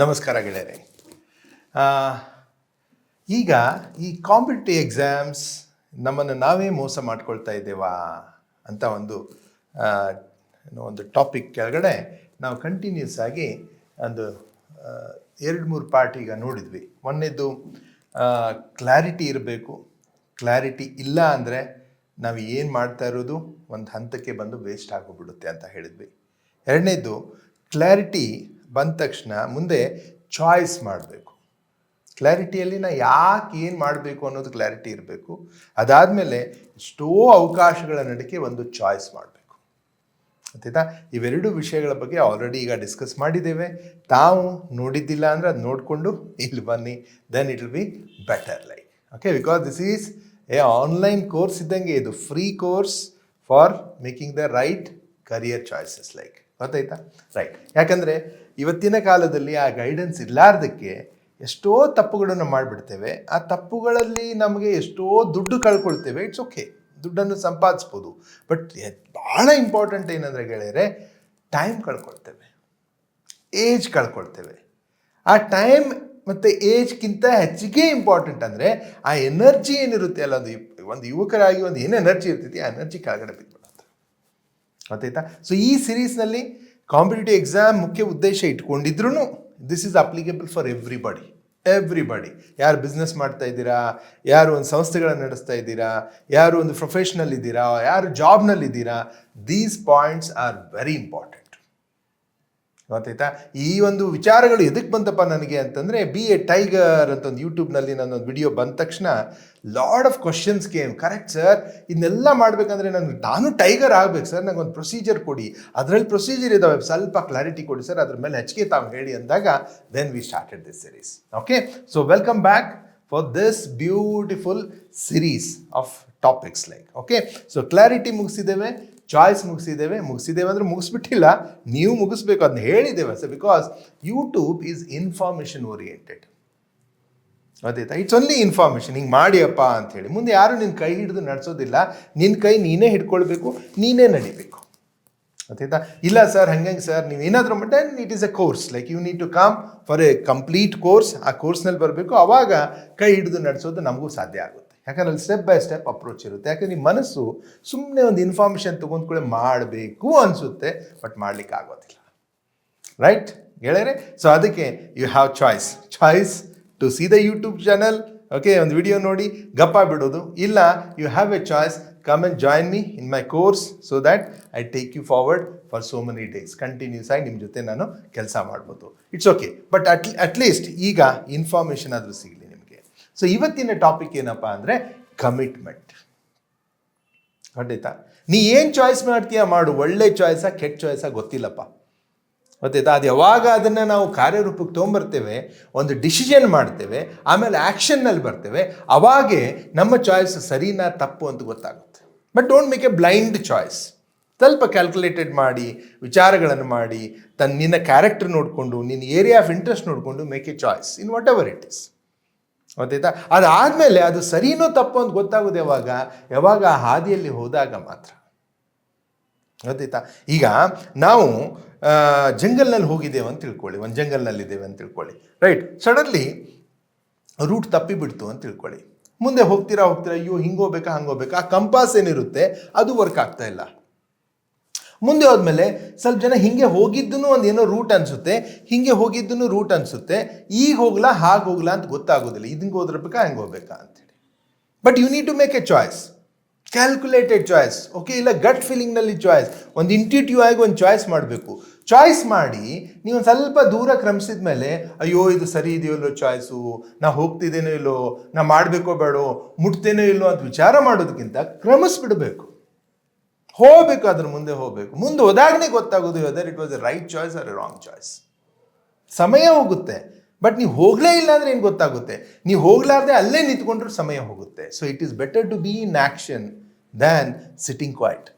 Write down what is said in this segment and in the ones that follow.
ನಮಸ್ಕಾರ ಗೆಳೆಯರೆ. ಈಗ ಈ ಕಾಂಪಿಟೇಟಿವ್ ಎಕ್ಸಾಮ್ಸ್ ನಮ್ಮನ್ನು ನಾವೇ ಮೋಸ ಮಾಡ್ಕೊಳ್ತಾ ಇದ್ದೇವಾ ಅಂತ ಒಂದು ಒಂದು ಟಾಪಿಕ್ ಕೆಳಗಡೆ ನಾವು ಕಂಟಿನ್ಯೂಸ್ ಆಗಿ ಒಂದು ಎರಡು ಮೂರು ಪಾರ್ಟ್ ಈಗ ನೋಡಿದ್ವಿ. ಒಂದನೇದು ಕ್ಲಾರಿಟಿ ಇರಬೇಕು. ಕ್ಲಾರಿಟಿ ಇಲ್ಲ ಅಂದರೆ ನಾವು ಏನು ಮಾಡ್ತಾ ಇರೋದು? ಒಂದು ಹಂತಕ್ಕೆ ಬಂದು ವೇಸ್ಟ್ ಆಗೋಗ್ಬಿಡುತ್ತೆ ಅಂತ ಹೇಳಿದ್ವಿ. ಎರಡನೇದು ಕ್ಲಾರಿಟಿ ಬಂದ ತಕ್ಷಣ ಮುಂದೆ ಚಾಯ್ಸ್ ಮಾಡಬೇಕು. ಕ್ಲಾರಿಟಿಯಲ್ಲಿ ನಾ ಯಾಕೆ ಏನು ಮಾಡಬೇಕು ಅನ್ನೋದು ಕ್ಲಾರಿಟಿ ಇರಬೇಕು. ಅದಾದಮೇಲೆ ಎಷ್ಟೋ ಅವಕಾಶಗಳ ನಡುಕೆ ಒಂದು ಚಾಯ್ಸ್ ಮಾಡಬೇಕು. ಗೊತ್ತಾಯ್ತಾ ಇವೆರಡು ವಿಷಯಗಳ ಬಗ್ಗೆ ಆಲ್ರೆಡಿ ಈಗ ಡಿಸ್ಕಸ್ ಮಾಡಿದ್ದೇವೆ. ತಾವು ನೋಡಿದ್ದಿಲ್ಲ ಅಂದರೆ ಅದು ನೋಡಿಕೊಂಡು ಇಲ್ಲಿ ಬನ್ನಿ. Then it will be better like okay because this is a online course ಇದ್ದಂಗೆ ಇದು free course for making the right career choices like ಗೊತ್ತಾಯ್ತಾ? ರೈಟ್ ಯಾಕಂದರೆ ಇವತ್ತಿನ ಕಾಲದಲ್ಲಿ ಆ ಗೈಡೆನ್ಸ್ ಇರಲಾರ್ದಕ್ಕೆ ಎಷ್ಟೋ ತಪ್ಪುಗಳನ್ನು ಮಾಡಿಬಿಡ್ತೇವೆ. ಆ ತಪ್ಪುಗಳಲ್ಲಿ ನಮಗೆ ಎಷ್ಟೋ ದುಡ್ಡು ಕಳ್ಕೊಳ್ತೇವೆ. ಇಟ್ಸ್ ಓಕೆ ದುಡ್ಡನ್ನು ಸಂಪಾದಿಸ್ಬೋದು. ಬಟ್ ಭಾಳ ಇಂಪಾರ್ಟೆಂಟ್ ಏನಂದರೆ ಗೆಳೆಯರೆ ಟೈಮ್ ಕಳ್ಕೊಳ್ತೇವೆ. ಏಜ್ ಕಳ್ಕೊಳ್ತೇವೆ. ಆ ಟೈಮ್ ಮತ್ತು ಏಜ್ಗಿಂತ ಹೆಚ್ಚಿಗೆ ಇಂಪಾರ್ಟೆಂಟ್ ಅಂದರೆ ಆ ಎನರ್ಜಿ ಏನಿರುತ್ತೆ ಅಲ್ಲ ಒಂದು ಒಂದು ಯುವಕರಾಗಿ ಒಂದು ಏನು ಎನರ್ಜಿ ಇರ್ತೈತಿ ಆ ಎನರ್ಜಿ ಕೆಳಗಡೆ ಬಿದ್ದುಬಿಡುತ್ತೆ ಗೊತ್ತಾಯ್ತಾ ಸೊ ಈ ಸಿರೀಸ್ನಲ್ಲಿ ಕಾಂಪಿಟೇಟಿವ್ ಎಕ್ಸಾಮ್ ಮುಖ್ಯ ಉದ್ದೇಶ ಇಟ್ಕೊಂಡಿದ್ರು this is applicable for everybody everybody ಯಾರು ಬಿಸ್ನೆಸ್ ಮಾಡ್ತಾ ಇದ್ದೀರಾ? ಯಾರು ಒಂದು ಸಂಸ್ಥೆಗಳನ್ನು ನಡೆಸ್ತಾ ಇದ್ದೀರಾ? ಯಾರು ಒಂದು ಪ್ರೊಫೆಷ್ನಲ್ ಇದ್ದೀರಾ? ಯಾರು ಜಾಬ್ನಲ್ಲಿ ಇದ್ದೀರಾ these points are very important ಗೊತ್ತಾಯ್ತಾ? ಈ ಒಂದು ವಿಚಾರಗಳು ಎದಕ್ಕೆ ಬಂತಪ್ಪ ನನಗೆ ಅಂತಂದರೆ, ಬಿ ಎ ಟೈಗರ್ ಅಂತ ಒಂದು ಯೂಟ್ಯೂಬ್ನಲ್ಲಿ ನನ್ನೊಂದು ವಿಡಿಯೋ ಬಂದ ತಕ್ಷಣ lot of questions came. Correct sir? ಇದನ್ನೆಲ್ಲ ಮಾಡಬೇಕಂದ್ರೆ ನನಗೆ ನಾನು ಟೈಗರ್ ಆಗಬೇಕು ಸರ್. ನನಗೊಂದು ಪ್ರೊಸೀಜರ್ ಕೊಡಿ. ಅದರಲ್ಲಿ ಪ್ರೊಸೀಜರ್ ಇದಾವೆ. ಸ್ವಲ್ಪ ಕ್ಲಾರಿಟಿ ಕೊಡಿ ಸರ್. ಅದ್ರ ಮೇಲೆ ಹೆಚ್ಚಿಗೆ ತಾವು ಹೇಳಿ ಅಂದಾಗ then we started this series okay so welcome back for this beautiful series of topics like okay so clarity ಮುಗಿಸಿದ್ದೇವೆ. ಚಾಯ್ಸ್ ಮುಗಿಸಿದ್ದೇವೆ. ಮುಗಿಸಿದ್ದೇವೆ ಅಂದರೆ ಮುಗಿಸ್ಬಿಟ್ಟಿಲ್ಲ. ನೀವು ಮುಗಿಸ್ಬೇಕು ಅದನ್ನ ಹೇಳಿದ್ದೇವೆ sir because YouTube is information oriented ಗೊತ್ತಾಯ್ತಾ ಇಟ್ಸ್ ಓನ್ಲಿ ಇನ್ಫಾರ್ಮೇಷನ್ ಹಿಂಗೆ ಮಾಡಿಯಪ್ಪ ಅಂಥೇಳಿ. ಮುಂದೆ ಯಾರು ನಿನ್ನ ಕೈ ಹಿಡಿದು ನಡೆಸೋದಿಲ್ಲ. ನಿನ್ನ ಕೈ ನೀನೇ ಹಿಡ್ಕೊಳ್ಬೇಕು, ನೀನೇ ನಡಿಬೇಕು. ಗೊತ್ತಾಯ್ತಾ ಇಲ್ಲ ಸರ್, ಹಂಗಂಗೆ ಸರ್, ನೀವು ಏನಾದರೂ ಮಟ್ಟ it is a course like you need to come for a complete course ಆ ಕೋರ್ಸ್ನಲ್ಲಿ ಬರಬೇಕು. ಆವಾಗ ಕೈ ಹಿಡಿದು ನಡೆಸೋದು ನಮಗೂ ಸಾಧ್ಯ ಆಗುತ್ತೆ. ಯಾಕಂದ್ರೆ ಅಲ್ಲಿ ಸ್ಟೆಪ್ ಬೈ ಸ್ಟೆಪ್ ಅಪ್ರೋಚ್ ಇರುತ್ತೆ. ಯಾಕಂದ್ರೆ ನಿಮ್ಮ ಮನಸ್ಸು ಸುಮ್ಮನೆ ಒಂದು ಇನ್ಫಾರ್ಮೇಷನ್ ತೊಗೊಂಡ್ಕೊಳ್ಳೆ ಮಾಡಬೇಕು ಅನಿಸುತ್ತೆ ಬಟ್ ಮಾಡ್ಲಿಕ್ಕೆ ಆಗೋದಿಲ್ಲ. ರೈಟ್ ಗೆಳೆಯರೆ? ಸೊ ಅದಕ್ಕೆ you have choice choice to see the YouTube channel okay ಒಂದು ವಿಡಿಯೋ ನೋಡಿ, ಗಪ್ಪ ಬಿಡೋದು. ಇಲ್ಲ you have a choice come and join me in my course so that I take you forward for so many days continues ಆಗಿ ನಿಮ್ಮ ಜೊತೆ ನಾನು ಕೆಲಸ ಮಾಡ್ಬೋದು. It's okay but at at least ಈಗ ಇನ್ಫಾರ್ಮೇಷನ್ ಆದರೂ ಸಿಗಲಿ. ಸೊ ಇವತ್ತಿನ ಟಾಪಿಕ್ ಏನಪ್ಪ ಅಂದರೆ ಕಮಿಟ್ಮೆಂಟ್ ಖಂಡಿತ. ನೀ ಏನು ಚಾಯ್ಸ್ ಮಾಡ್ತೀಯ ಮಾಡು, ಒಳ್ಳೆ ಚಾಯ್ಸಾ ಕೆಟ್ಟ ಚಾಯ್ಸಾ ಗೊತ್ತಿಲ್ಲಪ್ಪ. ಗೊತ್ತಾಯ್ತಾ? ಅದು ಯಾವಾಗ ಅದನ್ನು ನಾವು ಕಾರ್ಯರೂಪಕ್ಕೆ ತೊಗೊಂಬರ್ತೇವೆ, ಒಂದು ಡಿಸಿಷನ್ ಮಾಡ್ತೇವೆ, ಆಮೇಲೆ ಆ್ಯಕ್ಷನ್ನಲ್ಲಿ ಬರ್ತೇವೆ, ಅವಾಗೆ ನಮ್ಮ ಚಾಯ್ಸ್ ಸರಿನಾ ತಪ್ಪು ಅಂತ ಗೊತ್ತಾಗುತ್ತೆ. But don't make a blind choice ಸ್ವಲ್ಪ ಕ್ಯಾಲ್ಕುಲೇಟೆಡ್ ಮಾಡಿ, ವಿಚಾರಗಳನ್ನು ಮಾಡಿ, ತನ್ನ ನಿನ್ನ ಕ್ಯಾರೆಕ್ಟರ್ ನೋಡಿಕೊಂಡು, ನಿನ್ನ ಏರಿಯಾ ಆಫ್ ಇಂಟ್ರೆಸ್ಟ್ ನೋಡಿಕೊಂಡು make a choice in whatever it is ಗೊತ್ತಾಯ್ತಾ ಅದಾದಮೇಲೆ ಅದು ಸರಿನೋ ತಪ್ಪು ಅಂತ ಗೊತ್ತಾಗೋದು ಯಾವಾಗ? ಯಾವಾಗ ಆ ಹಾದಿಯಲ್ಲಿ ಹೋದಾಗ ಮಾತ್ರ. ಗೊತ್ತಾಯ್ತಾ ಈಗ ನಾವು ಜಂಗಲ್ನಲ್ಲಿ ಹೋಗಿದ್ದೇವೆ ಅಂತ ತಿಳ್ಕೊಳ್ಳಿ. ಒಂದು ಜಂಗಲ್ನಲ್ಲಿದ್ದೇವೆ ಅಂತ ತಿಳ್ಕೊಳ್ಳಿ. ರೈಟ್ ಸಡನ್ಲಿ ರೂಟ್ ತಪ್ಪಿಬಿಡ್ತು ಅಂತ ತಿಳ್ಕೊಳ್ಳಿ. ಮುಂದೆ ಹೋಗ್ತೀರಾ ಹೋಗ್ತೀರಾ? ಅಯ್ಯೋ ಹಿಂಗೋಗ್ಬೇಕಾ ಹೋಗ್ಬೇಕಾ, ಹಂಗೆ ಹೋಗ್ಬೇಕಾ? ಆ ಕಂಪಾಸ್ ಏನಿರುತ್ತೆ, ಅದು ವರ್ಕ್ ಆಗ್ತಾ ಇಲ್ಲ. ಮುಂದೆ ಹೋದ್ಮೇಲೆ ಸ್ವಲ್ಪ ಜನ ಹಿಂಗೆ ಹೋಗಿದ್ದೂ ಒಂದು ಏನೋ ರೂಟ್ ಅನಿಸುತ್ತೆ, ಹಿಂಗೆ ಹೋಗಿದ್ದೂ ರೂಟ್ ಅನಿಸುತ್ತೆ, ಈಗ ಹೋಗ್ಲಾ, ಹಾಗೆ ಹೋಗ್ಲಾ ಅಂತ ಗೊತ್ತಾಗೋದಿಲ್ಲ. ಇದಂಗೆ ಹೋದ್ರಬೇಕಾ ಹಂಗೆ ಹೋಗ್ಬೇಕಾ ಅಂತೇಳಿ. But you need to make a choice calculated choice okay ಇಲ್ಲ ಗಟ್ ಫೀಲಿಂಗ್ನಲ್ಲಿ ಚಾಯ್ಸ್ ಒಂದು ಇಂಟ್ಯೂಟಿವ್ ಆಗಿ ಒಂದು ಚಾಯ್ಸ್ ಮಾಡಬೇಕು. ಚಾಯ್ಸ್ ಮಾಡಿ, ನೀವು ಒಂದು ಸ್ವಲ್ಪ ದೂರ ಕ್ರಮಿಸಿದ ಮೇಲೆ ಅಯ್ಯೋ, ಇದು ಸರಿ ಇದೆಯೋ ಇಲ್ಲೋ ಚಾಯ್ಸು ನಾ ಹೋಗ್ತಿದ್ದೇನೋ ಇಲ್ಲೋ ನಾ ಮಾಡಬೇಕೋ ಬೇಡೋ? ಮುಟ್ತೇನೋ ಇಲ್ಲೋ ಅಂತ ವಿಚಾರ ಮಾಡೋದಕ್ಕಿಂತ ಕ್ರಮಿಸ್ಬಿಡಬೇಕು. ಹೋಗ್ಬೇಕು, ಅದ್ರ ಮುಂದೆ ಹೋಗಬೇಕು. ಮುಂದೆ ಹೋದಾಗನೇ ಗೊತ್ತಾಗೋದು whether it was a right choice or a wrong choice ಸಮಯ ಹೋಗುತ್ತೆ. ಬಟ್ ನೀವು ಹೋಗಲೇ ಇಲ್ಲ ಅಂದರೆ ಏನು ಗೊತ್ತಾಗುತ್ತೆ? ನೀವು ಹೋಗ್ಲಾರ್ದೆ ಅಲ್ಲೇ ನಿಂತ್ಕೊಂಡ್ರೂ ಸಮಯ ಹೋಗುತ್ತೆ. So it is better to be in action than sitting quiet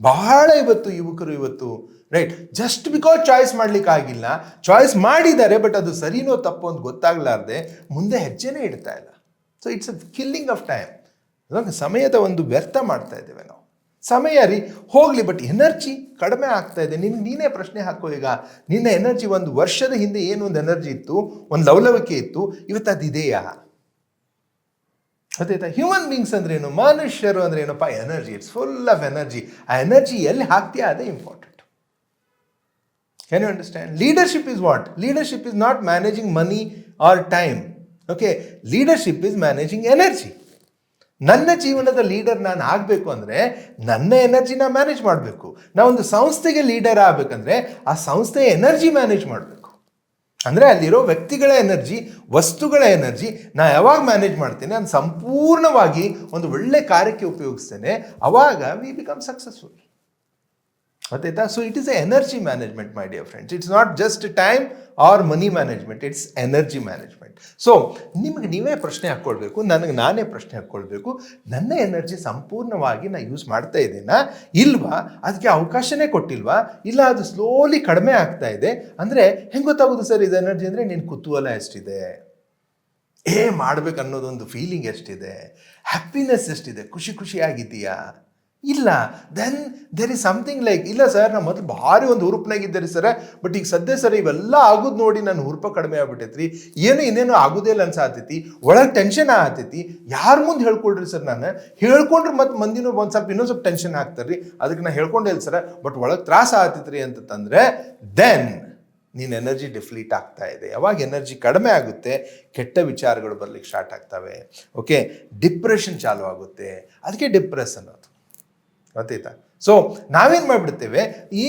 ಬಹಳ ಇವತ್ತು ಯುವಕರು ಇವತ್ತು ರೈಟ್ ಜಸ್ಟ್ ಬಿಕಾಸ್ ಚಾಯ್ಸ್ ಮಾಡ್ಲಿಕ್ಕೆ ಆಗಿಲ್ಲ ಚಾಯ್ಸ್ ಮಾಡಿದ್ದಾರೆ ಬಟ್ ಅದು ಸರಿನೋ ತಪ್ಪು ಅಂತ ಗೊತ್ತಾಗ್ಲಾರ್ದೆ, ಮುಂದೆ ಹೆಜ್ಜೆನೇ ಇಡ್ತಾ ಇಲ್ಲ. So it's a killing of time ಸಮಯದ ಒಂದು ವ್ಯರ್ಥ ಮಾಡ್ತಾ ಇದ್ದೇವೆ ನಾವು. ಸಮಯ ರೀ, ಹೋಗಲಿ ಬಟ್ ಎನರ್ಜಿ ಕಡಿಮೆ ಆಗ್ತಾ ಇದೆ. ನಿನ್ಗೆ ನೀನೇ ಪ್ರಶ್ನೆ ಹಾಕೋ ಈಗ. ನಿನ್ನ ಎನರ್ಜಿ ಒಂದು ವರ್ಷದ ಹಿಂದೆ ಏನು ಒಂದು ಎನರ್ಜಿ ಇತ್ತು? ಒಂದು ಲವಲವಿಕೆ ಇತ್ತು? ಇವತ್ತು ಅದಿದೆಯಾ ಗೊತ್ತಾಯ್ತಾ ಹ್ಯೂಮನ್ ಬೀಯಿಂಗ್ಸ್ ಅಂದ್ರೆ ಏನು ಮನುಷ್ಯರು ಅಂದ್ರೆ ಏನಪ್ಪ energy it's full of energy ಆ ಎನರ್ಜಿ ಎಲ್ಲಿ ಹಾಕ್ತೀಯಾ? ಅದೇ important can you understand leadership is what leadership is not managing money or time okay leadership is managing energy ನನ್ನ ಜೀವನದ ಲೀಡರ್ ನಾನು ಆಗಬೇಕು ಅಂದರೆ ನನ್ನ ಎನರ್ಜಿನ ಮ್ಯಾನೇಜ್ ಮಾಡಬೇಕು. ನಾನು ಒಂದು ಸಂಸ್ಥೆಗೆ ಲೀಡರ್ ಆಗಬೇಕಂದ್ರೆ ಆ ಸಂಸ್ಥೆಯ ಎನರ್ಜಿ ಮ್ಯಾನೇಜ್ ಮಾಡಬೇಕು. ಅಂದರೆ ಅಲ್ಲಿರೋ ವ್ಯಕ್ತಿಗಳ ಎನರ್ಜಿ, ವಸ್ತುಗಳ ಎನರ್ಜಿ ನಾ ಯಾವಾಗ ಮ್ಯಾನೇಜ್ ಮಾಡ್ತೇನೆ ನಾನು ಸಂಪೂರ್ಣವಾಗಿ ಒಂದು ಒಳ್ಳೆ ಕಾರ್ಯಕ್ಕೆ ಉಪಯೋಗಿಸ್ತೇನೆ, ಅವಾಗ ವಿ ಬಿಕಮ್ ಸಕ್ಸಸ್ಫುಲ್ ಗೊತ್ತಾಯ್ತಾ so it is a energy management my dear friends it's not just time or money management it's energy management so ನಿಮಗೆ ನೀವೇ ಪ್ರಶ್ನೆ ಹಾಕ್ಕೊಳ್ಬೇಕು ನನಗೆ ನಾನೇ ಪ್ರಶ್ನೆ ಹಾಕ್ಕೊಳ್ಬೇಕು ನನ್ನ ಎನರ್ಜಿ ಸಂಪೂರ್ಣವಾಗಿ ನಾನು ಯೂಸ್ ಮಾಡ್ತಾ ಇದ್ದೀನಾ? ಇಲ್ವಾ? ಅದಕ್ಕೆ ಅವಕಾಶನೇ ಕೊಟ್ಟಿಲ್ವಾ? ಇಲ್ಲ, ಅದು ಸ್ಲೋಲಿ ಕಡಿಮೆ ಆಗ್ತಾ ಇದೆ. ಅಂದರೆ ಹೆಂಗೆ ಗೊತ್ತಾಗೋದು ಸರ್ ಇದು ಎನರ್ಜಿ ಅಂದರೆ ನಿನ್ನ ಕುತೂಹಲ ಎಷ್ಟಿದೆ? ಏ ಮಾಡ್ಬೇಕು ಅನ್ನೋದೊಂದು ಫೀಲಿಂಗ್ ಎಷ್ಟಿದೆ? ಹ್ಯಾಪಿನೆಸ್ ಎಷ್ಟಿದೆ? ಖುಷಿ ಖುಷಿಯಾಗಿದೆಯಾ ಇಲ್ಲ. Then there is something like ಇಲ್ಲ ಸರ್ ನಾನು ಮೊದಲು ಭಾರಿ ಒಂದು ಹುರುಪ್ನಾಗಿದ್ದೆ ಸರ್ ಬಟ್ ಈಗ ಸದ್ಯ ಸರ್ ಇವೆಲ್ಲ ಆಗೋದು ನೋಡಿ ನನ್ನ ಹುರುಪ ಕಡಿಮೆ ಆಗ್ಬಿಟ್ಟೈತ್ರಿ. ಏನು ಇನ್ನೇನು ಆಗೋದೇ ಇಲ್ಲ ಅನ್ಸಾತೈತಿ. ಒಳಗೆ ಟೆನ್ಷನ್ ಆಗತೈತಿ. ಯಾರ ಮುಂದೆ ಹೇಳ್ಕೊಳ್ರಿ ಸರ್ ನಾನು? ಹೇಳ್ಕೊಂಡ್ರೆ ಮತ್ತೆ ಮಂದಿನೂ ಒಂದು ಸ್ವಲ್ಪ ಇನ್ನೊಂದು ಸ್ವಲ್ಪ ಟೆನ್ಷನ್ ಆಗ್ತಾರ್ರಿ. ಅದಕ್ಕೆ ನಾನು ಹೇಳ್ಕೊಂಡೆ ಇಲ್ಲ ಸರ್ ಬಟ್ ಒಳಗೆ ತ್ರಾಸ ಆಗ್ತೈತ್ರಿ ಅಂತ ತಂದರೆ ದೆನ್ ನೀನು ಎನರ್ಜಿ ಡಿಫ್ಲೀಟ್ ಆಗ್ತಾ ಇದೆ. ಯಾವಾಗ ಎನರ್ಜಿ ಕಡಿಮೆ ಆಗುತ್ತೆ, ಕೆಟ್ಟ ವಿಚಾರಗಳು ಬರ್ಲಿಕ್ಕೆ ಸ್ಟಾರ್ಟ್ ಆಗ್ತವೆ. ಓಕೆ ಡಿಪ್ರೆಷನ್ ಚಾಲು ಆಗುತ್ತೆ. ಅದಕ್ಕೆ ಡಿಪ್ರೆಸ್ ಅನ್ನೋದು. ಗೊತ್ತಾಯ್ತಾ? ಸೊ ನಾವೇನು ಮಾಡಿಬಿಡ್ತೇವೆ?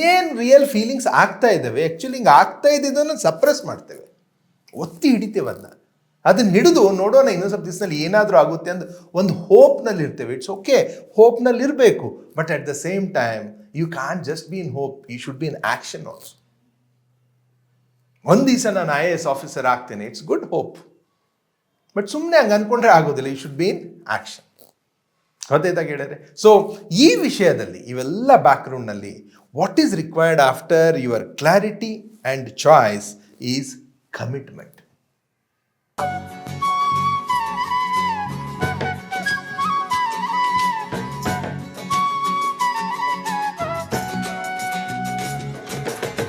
ಏನು ರಿಯಲ್ ಫೀಲಿಂಗ್ಸ್ ಆಗ್ತಾ ಇದ್ದಾವೆ? ಆ್ಯಕ್ಚುಲಿ ಹಿಂಗೆ ಆಗ್ತಾ ಇದ್ದಿದ್ದನ್ನು ಸಪ್ರೆಸ್ ಮಾಡ್ತೇವೆ. ಒತ್ತಿ ಹಿಡಿತೇವೆ ಅದನ್ನ ಅದನ್ನ ಹಿಡಿದು ನೋಡೋಣ ಇನ್ನೊಂದು ಸ್ವಲ್ಪ ದಿವಸದಲ್ಲಿ ಏನಾದರೂ ಆಗುತ್ತೆ ಅಂತ ಒಂದು ಹೋಪ್ನಲ್ಲಿ ಇರ್ತೇವೆ. ಇಟ್ಸ್ ಓಕೆ ಹೋಪ್ನಲ್ಲಿ ಇರಬೇಕು. But at the same time you can just be in hope you should be in action also ಒಂದು ದಿವಸ ನಾನು ಐ ಎ ಎಸ್ ಆಫೀಸರ್ ಆಗ್ತೇನೆ. ಇಟ್ಸ್ ಗುಡ್ ಹೋಪ್ ಬಟ್ ಸುಮ್ಮನೆ ಹಂಗೆ ಅಂದ್ಕೊಂಡ್ರೆ ಆಗೋದಿಲ್ಲ. You should be in action ಗೊತ್ತಾಯ್ತಾ ಕೇಳಿದ್ರೆ ಸೊ ಈ ವಿಷಯದಲ್ಲಿ, ಇವೆಲ್ಲ ಬ್ಯಾಕ್ಗ್ರೌಂಡ್ನಲ್ಲಿ what is required after your clarity and choice is commitment